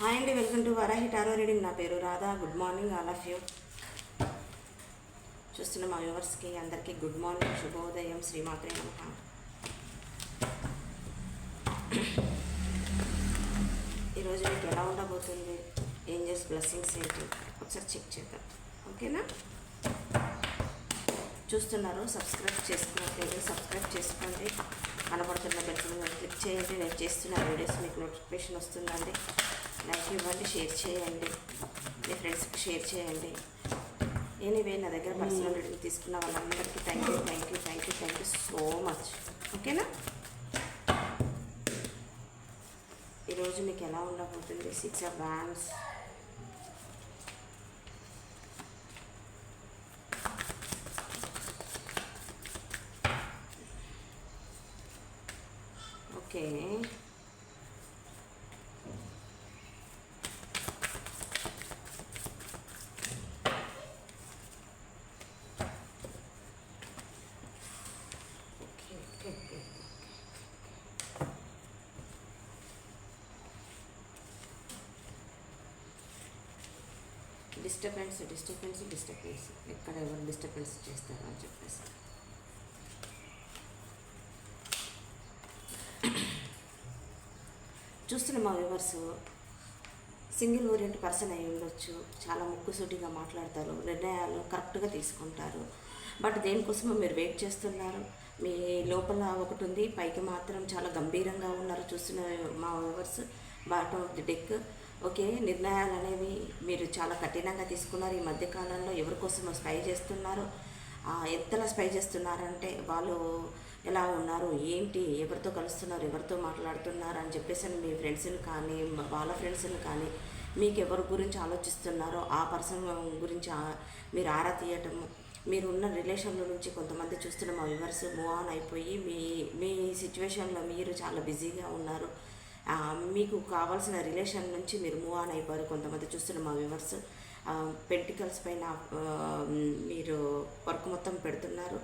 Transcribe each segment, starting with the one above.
Hi అండి welcome to Varahi tarot reading. నా పేరు Radha. Good morning all of you. చూస్తున్న మా వ్యూవర్స్కి అందరికీ గుడ్ మార్నింగ్ శుభోదయం శ్రీమాత్రే నమ. ఈరోజు మీకు ఎలా ఉండబోతుంది? ఏంజల్స్ బ్లెస్సింగ్స్ ఏంటి? ఒకసారి చెక్ చేద్దాం. ఓకేనా? చూస్తున్నారు సబ్స్క్రైబ్ చేసుకున్నట్లయితే సబ్స్క్రైబ్ చేసుకోండి. కనబడుతున్న బెల్ క్లిక్ చేయండి. నేను చేస్తున్న వీడియోస్ మీకు నోటిఫికేషన్ వస్తుందండి. లైక్ ఇవ్వండి షేర్ చేయండి మీ ఫ్రెండ్స్కి షేర్ చేయండి ఎనీవే నా దగ్గర పర్సనల్ రీడింగ్ తీసుకున్న వాళ్ళందరికీ thank you thank you thank you thank you so much ఓకేనా ఈరోజు మీకు ఎలా ఉండబోతుంది? Six of wands okay okay okay okay disturbance disturbance disturbance ఎక్కడ ఎవరు డిస్టర్బెన్స్ చేస్తారో అని చెప్పేసి. చూస్తున్న మా వ్యూవర్స్. సింగిల్ ఓరియంట్ పర్సన్ అయి ఉండొచ్చు. చాలా ముక్కుసూటిగా మాట్లాడతారు. నిర్ణయాలు కరెక్ట్గా తీసుకుంటారు. బట్ దేనికోసమో మీరు వెయిట్ చేస్తున్నారు. మీ లోపల ఒకటి ఉంది. పైకి మాత్రం చాలా గంభీరంగా ఉన్నారు. చూస్తున్న మా viewers. Bottom of the deck. Okay నిర్ణయాలు అనేవి మీరు చాలా కఠినంగా తీసుకున్నారు. ఈ మధ్యకాలంలో ఎవరి కోసమో స్పై చేస్తున్నారు? ఎంతలా స్పై చేస్తున్నారంటే వాళ్ళు ఎలా ఉన్నారు? ఏంటి? ఎవరితో కలుస్తున్నారు? ఎవరితో మాట్లాడుతున్నారు? అని చెప్పేసి మీ ఫ్రెండ్స్ని కానీ వాళ్ళ ఫ్రెండ్స్ని కానీ మీకు ఎవరి గురించి ఆలోచిస్తున్నారో ఆ పర్సన్ గురించి మీరు ఆరా తీయటము మీరు ఉన్న రిలేషన్ల నుంచి కొంతమంది చూస్తున్న మా వ్యూవర్స్ మూవ్ ఆన్ అయిపోయి మీ మీ సిచ్యువేషన్లో మీరు చాలా బిజీగా ఉన్నారు. మీకు కావాల్సిన రిలేషన్ నుంచి మీరు మూవ్ ఆన్ అయిపోయారు. కొంతమంది చూస్తున్న మా వ్యూవర్స్ పెంటికల్స్ పైన మీరు వర్క్ మొత్తం పెడుతున్నారు.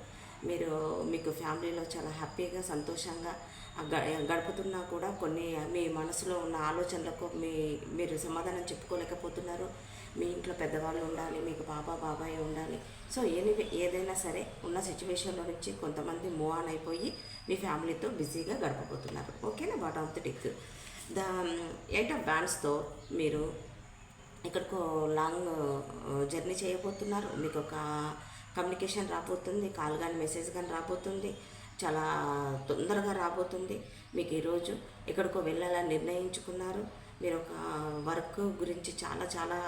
మీరు మీకు ఫ్యామిలీలో చాలా హ్యాపీగా సంతోషంగా గ- గడుపుతున్నా కూడా కొన్ని మీ మనసులో ఉన్న ఆలోచనలకు మీ మీరు సమాధానం చెప్పుకోలేకపోతున్నారు. మీ ఇంట్లో పెద్దవాళ్ళు ఉండాలి మీకు పాప బాబాయ్ ఉండాలి. సో ఏని ఏదైనా సరే ఉన్న సిచ్యువేషన్లో నుంచి కొంతమంది మూవ్ ఆన్ అయిపోయి మీ ఫ్యామిలీతో బిజీగా గడపబోతున్నారు. ఓకేనా? What of the tick the eight of బ్యాండ్స్తో మీరు ఎక్కడికో లాంగ్ జర్నీ uh, చేయబోతున్నారు. మీకు ఒక కమ్యూనికేషన్ రాబోతుంది కాల్ కానీ మెసేజ్ కానీ రాబోతుంది. చాలా తొందరగా రాబోతుంది. మీకు ఈరోజు ఎక్కడికో వెళ్ళాలని నిర్ణయించుకున్నారు. మీరు ఒక వర్క్ గురించి చాలా చాలా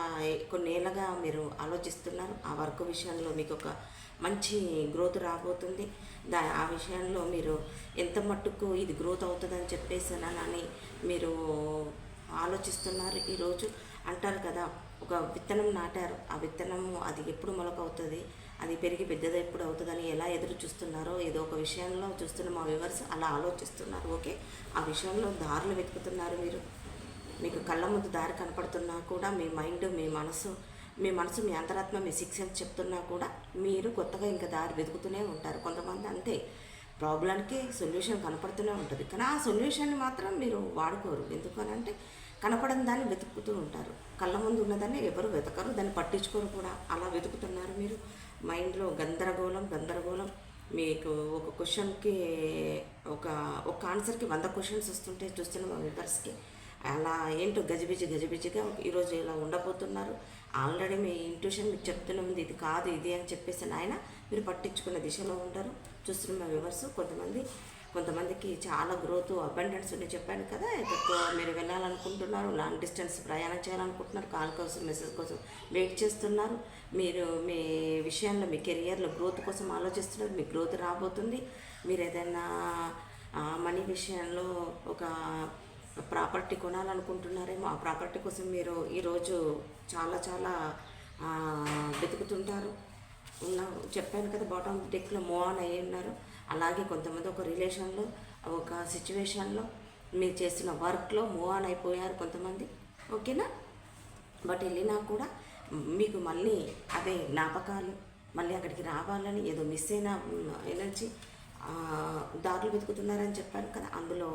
కొన్నేళ్ళగా మీరు ఆలోచిస్తున్నారు. ఆ వర్క్ విషయంలో మీకు ఒక మంచి గ్రోత్ రాబోతుంది. దా ఆ విషయంలో మీరు ఎంత మట్టుకు ఇది గ్రోత్ అవుతుందని చెప్పేసి అని మీరు ఆలోచిస్తున్నారు ఈరోజు. అంటారు కదా ఒక విత్తనం నాటారు. ఆ విత్తనము అది ఎప్పుడు మొలకవుతుంది? అది పెరిగి పెద్దది ఎప్పుడు అవుతుందని ఎలా ఎదురు చూస్తున్నారో ఏదో ఒక విషయంలో చూస్తున్న మా వ్యూవర్స్ అలా ఆలోచిస్తున్నారు. ఓకే ఆ విషయంలో దారులు వెతుకుతున్నారు మీరు. మీకు కళ్ళ ముందు దారి కనపడుతున్నా కూడా మీ మైండ్ మీ మనసు మీ మనసు మీ అంతరాత్మ మీ శిక్షణ చెప్తున్నా కూడా మీరు కొత్తగా ఇంకా దారి వెతుకుతూనే ఉంటారు. కొంతమంది అంతే. ప్రాబ్లంకి సొల్యూషన్ కనపడుతూనే ఉంటుంది. కానీ ఆ సొల్యూషన్ని మాత్రం మీరు వాడుకోరు. ఎందుకనంటే కనపడని దాన్ని వెతుకుతూ ఉంటారు. కళ్ళ ముందు ఉన్నదాన్ని ఎవరు వెతకరు. దాన్ని పట్టించుకోరు కూడా. అలా వెతుకుతున్నారు మీరు. మైండ్లో గందరగోళం గందరగోళం. మీకు ఒక క్వశ్చన్కి ఒక ఒక ఆన్సర్కి వంద క్వశ్చన్స్ వస్తుంటే చూస్తున్నాం మా మెంబర్స్కి అలా ఏంటో గజిబిజి గజిబిజిగా ఈరోజు ఇలా ఉండబోతున్నారు. ఆల్రెడీ మీ ఇంట్యూషన్ మీకు చెప్తూనే ఉంది. ఇది కాదు ఇది అని చెప్పేసి ఆయన మీరు పట్టించుకున్న దిశలో ఉంటారు. చూస్తున్న మా వ్యూవర్స్ కొంతమంది కొంతమందికి చాలా గ్రోత్ అబండెన్స్ ఉండే చెప్పాను కదా. ఎక్కువ మీరు వెళ్ళాలనుకుంటున్నారు లాంగ్ డిస్టెన్స్ ప్రయాణం చేయాలనుకుంటున్నారు కాల్ కోసం మెసేజ్ కోసం వెయిట్ చేస్తున్నారు. మీరు మీ విషయంలో మీ కెరియర్లో గ్రోత్ కోసం ఆలోచిస్తున్నారు. మీ గ్రోత్ రాబోతుంది. మీరు ఏదైనా మనీ విషయంలో ఒక ప్రాపర్టీ కొనాలనుకుంటున్నారేమో ఆ ప్రాపర్టీ కోసం మీరు ఈరోజు చాలా చాలా వెతుకుతుంటారు. ఉన్న చెప్పాను కదా బాటమ్ డెక్లో మూవ్ ఆన్ అయ్యి ఉన్నారు. అలాగే కొంతమంది ఒక రిలేషన్లో ఒక సిచ్యువేషన్లో మీరు చేసిన వర్క్లో మూవ్ ఆన్ అయిపోయారు కొంతమంది. ఓకేనా? బట్ వెళ్ళినా కూడా మీకు మళ్ళీ అదే జ్ఞాపకాలు మళ్ళీ అక్కడికి రావాలని ఏదో మిస్ అయిన ఎనర్జీ దారులు వెతుకుతున్నారని చెప్పాను కదా అందులో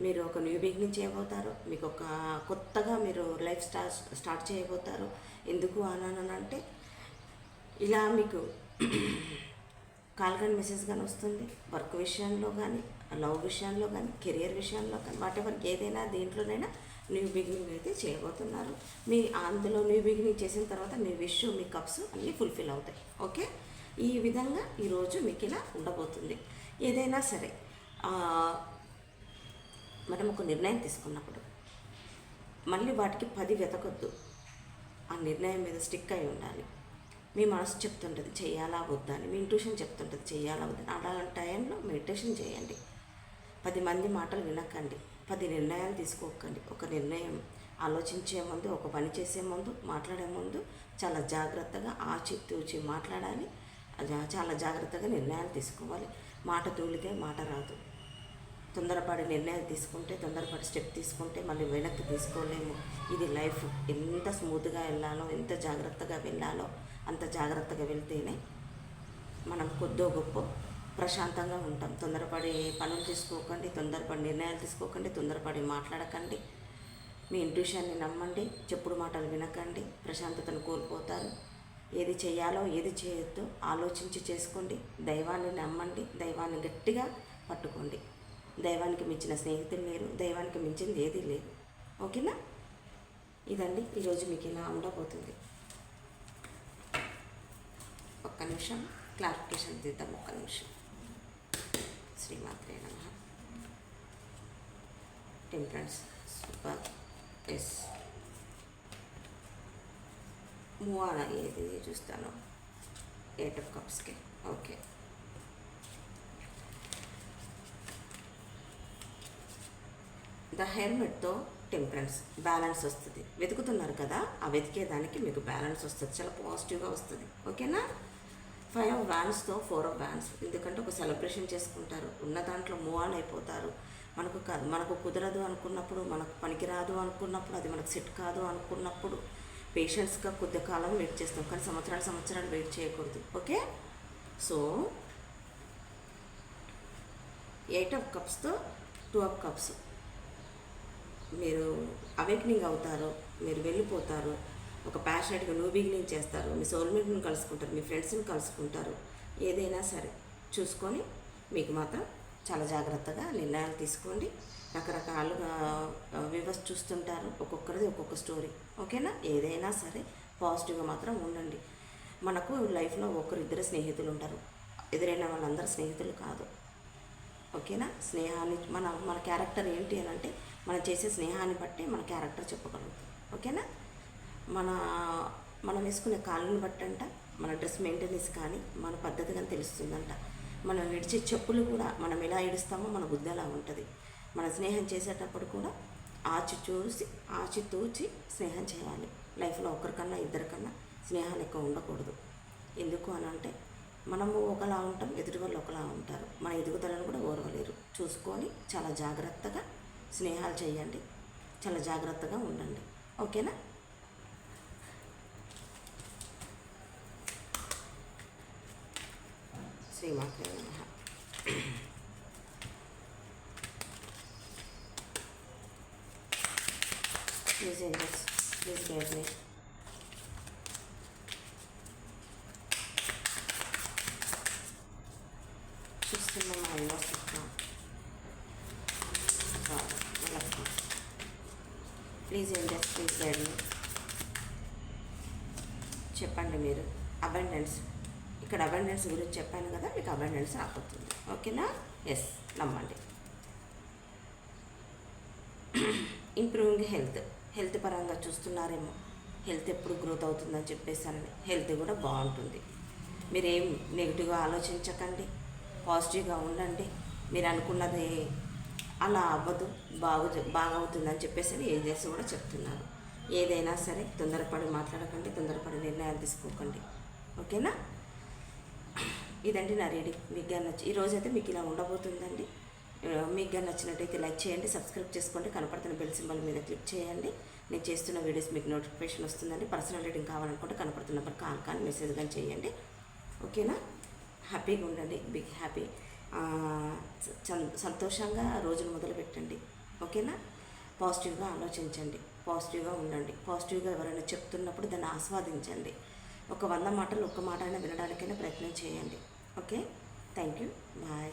మీరు ఒక న్యూ బిగినింగ్ చేయబోతారు మీకు ఒక కొత్తగా మీరు లైఫ్ స్టార్ట్ స్టార్ట్ చేయబోతారు. ఎందుకు అని అంటే ఇలా మీకు కాల్ కానీ మెసేజ్ కానీ వస్తుంది వర్క్ విషయంలో కానీ లవ్ విషయంలో కానీ కెరియర్ విషయంలో కానీ వాట్ ఎవర్ ఏదైనా దేంట్లోనైనా న్యూ బిగినింగ్ అయితే చేయబోతున్నారు. మీ అందులో న్యూ బిగినింగ్ చేసిన తర్వాత మీ విష్ మీ కప్స్ అన్నీ ఫుల్ఫిల్ అవుతాయి. ఓకే? ఈ విధంగా ఈరోజు మీకు ఇలా ఉండబోతుంది. ఏదైనా సరే మనం ఒక నిర్ణయం తీసుకున్నప్పుడు మళ్ళీ వాటికి పది వెతకొద్దు. ఆ నిర్ణయం మీద స్టిక్ అయి ఉండాలి. మీ మనసు చెప్తుంటుంది చేయాలా వద్దా అని మీ ఇంట్యూషన్ చెప్తుంటుంది చేయాలా వద్దని అలాంటి టైంలో మెడిటేషన్ చేయండి. పది మంది మాటలు వినకండి. పది నిర్ణయాలు తీసుకోకండి. ఒక నిర్ణయం ఆలోచించే ముందు ఒక పని చేసే ముందు మాట్లాడే ముందు చాలా జాగ్రత్తగా ఆచితూచి మాట్లాడాలి. చాలా జాగ్రత్తగా నిర్ణయాలు తీసుకోవాలి. మాట తూలితే మాట రాదు. తొందరపడి నిర్ణయం తీసుకుంటే తొందరపడి స్టెప్ తీసుకుంటే మళ్ళీ వెనక్కి తీసుకోలేము. ఇది లైఫ్ ఎంత స్మూత్గా వెళ్ళాలో ఎంత జాగ్రత్తగా వెళ్ళాలో అంత జాగ్రత్తగా వెళ్తేనే మనం కొద్దో గొప్ప ప్రశాంతంగా ఉంటాం. తొందరపడి పనులు తీసుకోకండి తొందరపడి నిర్ణయాలు తీసుకోకండి తొందరపడి మాట్లాడకండి. మీ ఇంట్యూషన్ని నమ్మండి చెప్పుడు మాటలు వినకండి ప్రశాంతతను కోల్పోతారు. ఏది చేయాలో ఏది చేయొద్దో ఆలోచించి చేసుకోండి. దైవాన్ని నమ్మండి దైవాన్ని గట్టిగా పట్టుకోండి. దైవానికి మించిన స్నేహితులు లేరు దైవానికి మించింది ఏదీ లేదు. ఓకేనా? ఇదండి. ఈరోజు మీకు ఇలా ఉండబోతుంది. ఒక్క నిమిషం క్లారిఫికేషన్ తీద్దాం ఒక్క నిమిషం. శ్రీమాత్రే నమ. టెంపరెన్స్ సూపర్ ఎస్ మూవ్ ఏది చూస్తాను. ఎయిట్ ఆఫ్ కప్స్కి ఓకే ద హెల్మెట్తో టెంపరెన్స్ బ్యాలెన్స్ వస్తుంది. వెతుకుతున్నారు కదా ఆ వెతికేదానికి మీకు బ్యాలెన్స్ వస్తుంది. చాలా పాజిటివ్గా వస్తుంది. ఓకేనా? ఫైవ్ ఆఫ్ వ్యాన్స్తో ఫోర్ ఆఫ్ వ్యాన్స్. ఎందుకంటే ఒక సెలబ్రేషన్ చేసుకుంటారు. ఉన్న దాంట్లో మూవ్ ఆన్ అయిపోతారు. మనకు కాదు మనకు కుదరదు అనుకున్నప్పుడు మనకు పనికిరాదు అనుకున్నప్పుడు అది మనకు సెట్ కాదు అనుకున్నప్పుడు పేషెన్స్గా కొద్ది కాలం వెయిట్ చేస్తాం. కానీ సంవత్సరాలు సంవత్సరాలు వెయిట్ చేయకూడదు. ఓకే? సో ఎయిట్ ఆఫ్ కప్స్తో టూ ఆఫ్ కప్స్. మీరు అవేక్నింగ్ అవుతారు మీరు వెళ్ళిపోతారు ఒక ప్యాషనెట్గా న్యూ బిగినింగ్ చేస్తారు మీ సోల్మేట్ని కలుసుకుంటారు మీ ఫ్రెండ్స్ని కలుసుకుంటారు ఏదైనా సరే చూసుకొని మీకు మాత్రం చాలా జాగ్రత్తగా నిర్ణయాలు తీసుకోండి. రకరకాలుగా వివర్స్ చూస్తుంటారు ఒక్కొక్కరిది ఒక్కొక్క స్టోరీ ఓకేనా? ఏదైనా సరే పాజిటివ్గా మాత్రం ఉండండి. మనకు లైఫ్లో ఒకరిద్దరు స్నేహితులు ఉంటారు. ఎదురైన వాళ్ళందరూ స్నేహితులు కాదు. ఓకేనా? స్నేహాన్ని మన మన క్యారెక్టర్ ఏంటి అని అంటే మనం చేసే స్నేహాన్ని బట్టి మన క్యారెక్టర్ చెప్పగలుగుతాం. ఓకేనా? మన మనం వేసుకునే కాళ్ళని బట్టి అంట మన డ్రెస్ మెయింటెనెన్స్ కానీ మన పద్ధతి కానీ తెలుస్తుందంట. మనం విడిచే చెప్పులు కూడా మనం ఎలా ఇడుస్తామో మన బుద్ధి అలా ఉంటుంది. మన స్నేహం చేసేటప్పుడు కూడా ఆచి చూసి ఆచి తూచి స్నేహం చేయాలి. లైఫ్లో ఒకరికన్నా ఇద్దరికన్నా స్నేహాలు ఎక్కువ ఉండకూడదు. ఎందుకు అని అంటే మనము ఒకలా ఉంటాం ఎదుటి వాళ్ళు ఒకలా ఉంటారు. మన ఎదుగుదలను కూడా ఓర్వలేరు. చూసుకొని చాలా జాగ్రత్తగా స్నేహాలు చేయండి. చాలా జాగ్రత్తగా ఉండండి. ఓకేనా? శ్రీమాత్రే నమః. Please angels please guide me చూస్తున్న మా యూనివర్సిటీ ప్లీజ్ ఏం ప్లీజ్ చెప్పండి మీరు. అబండెన్స్ ఇక్కడ అబండెన్స్ గురించి చెప్పాను కదా మీకు అబండెన్స్ రాకపోతుంది ఓకేనా? ఎస్ నమ్మండి. ఇంప్రూవింగ్ హెల్త్ హెల్త్ పరంగా చూస్తున్నారేమో. హెల్త్ ఎప్పుడు గ్రోత్ అవుతుందని చెప్పేసానని హెల్త్ కూడా బాగుంటుంది. మీరేం నెగిటివ్గా ఆలోచించకండి. పాజిటివ్గా ఉండండి. మీరు అనుకున్నది అలా అవ్వదు బాగు బాగవుతుందని చెప్పేసి అని ఏజెన్స్ కూడా చెప్తున్నారు. ఏదైనా సరే తొందరపడి మాట్లాడకండి తొందరపడి నిర్ణయాలు తీసుకోకండి. ఓకేనా? ఇదండి నా రీడింగ్. మీకు కానీ నచ్చి ఈరోజు అయితే మీకు ఇలా ఉండబోతుందండి. మీకు కానీ నచ్చినట్టయితే లైక్ చేయండి సబ్స్క్రైబ్ చేసుకోండి కనపడుతున్న బెల్ సింబల్ మీద క్లిక్ చేయండి. నేను చేస్తున్న వీడియోస్ మీకు నోటిఫికేషన్ వస్తుందండి. పర్సనల్ రీడింగ్ కావాలనుకుంటే కనపడుతున్న నెంబర్ కాల్ కానీ మెసేజ్ కానీ చేయండి. ఓకేనా? హ్యాపీగా ఉండండి బిగ్ హ్యాపీ సంతోషంగా రోజును మొదలు పెట్టండి ఓకేనా పాజిటివ్గా ఆలోచించండి. పాజిటివ్గా ఉండండి. పాజిటివ్గా ఎవరైనా చెప్తున్నప్పుడు దాన్ని ఆస్వాదించండి. ఒక వంద మాటలు ఒక్క మాట అయినా వినడానికైనా ప్రయత్నం చేయండి. ఓకే? Thank you bye